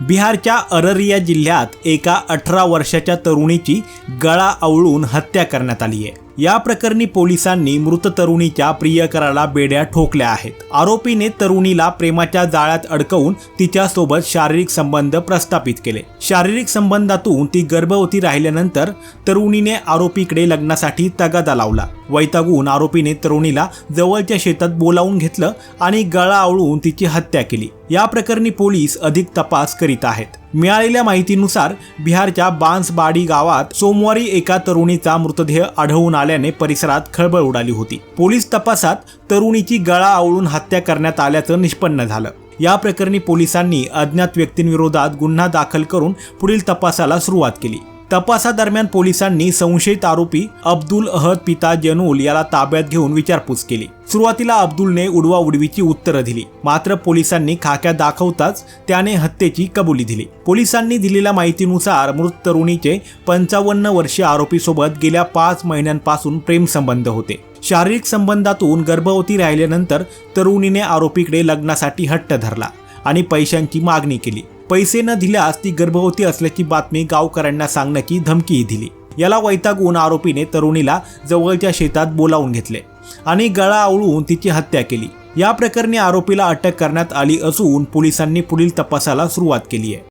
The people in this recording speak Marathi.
बिहारच्या अररिया जिल्ह्यात एका अठरा वर्षाच्या तरुणीची गळा आवळून हत्या करण्यात आली आहे. या प्रकरणी पोलिसांनी मृत तरुणीच्या प्रियकराला बेड्या ठोकल्या आहेत. आरोपीने तरुणीला प्रेमाच्या जाळ्यात अडकवून तिच्यासोबत शारीरिक संबंध प्रस्थापित केले. शारीरिक संबंधातून ती गर्भवती राहिल्यानंतर तरुणीने आरोपीकडे लग्नासाठी तगादा लावला. वैतागून आरोपीने तरुणीला जवळच्या शेतात बोलावून घेतलं आणि गळा आवळून तिची हत्या केली. या प्रकरणी पोलीस अधिक तपास करीत आहेत. मिळालेल्या माहितीनुसार बिहारच्या बांसबाडी गावात सोमवारी एका तरुणीचा मृतदेह आढळून आल्याने परिसरात खळबळ उडाली होती. पोलीस तपासात तरुणीची गळा आवळून हत्या करण्यात आल्याचं निष्पन्न झालं. या प्रकरणी पोलिसांनी अज्ञात व्यक्तींविरोधात गुन्हा दाखल करून पुढील तपासाला सुरुवात केली. तपासादरम्यान पोलिसांनी संशयित आरोपी अब्दुल अहद पिता जनूल याला ताब्यात घेऊन विचारपूस केली. सुरुवातीला अब्दुलने उडवा उडवीची उत्तरं दिली. मात्र पोलिसांनी खाक्या दाखवताच त्याने हत्येची कबुली दिली. पोलिसांनी दिलेल्या माहितीनुसार मृत तरुणीचे पंचावन्न वर्षीय आरोपीसोबत गेल्या पाच महिन्यांपासून प्रेमसंबंध होते. शारीरिक संबंधातून गर्भवती राहिल्यानंतर तरुणीने आरोपीकडे लग्नासाठी हट्ट धरला आणि पैशांची मागणी केली. पैसे न दिल्यास ती गर्भवती असल्याची बातमी गावकऱ्यांना सांगण्याची धमकीही दिली. याला वैतागून आरोपीने तरुणीला जवळच्या शेतात बोलावून घेतले आणि गळा आवळून तिची हत्या केली. या प्रकरणी आरोपीला अटक करण्यात आली असून पोलिसांनी पुढील तपासाला सुरुवात केली आहे.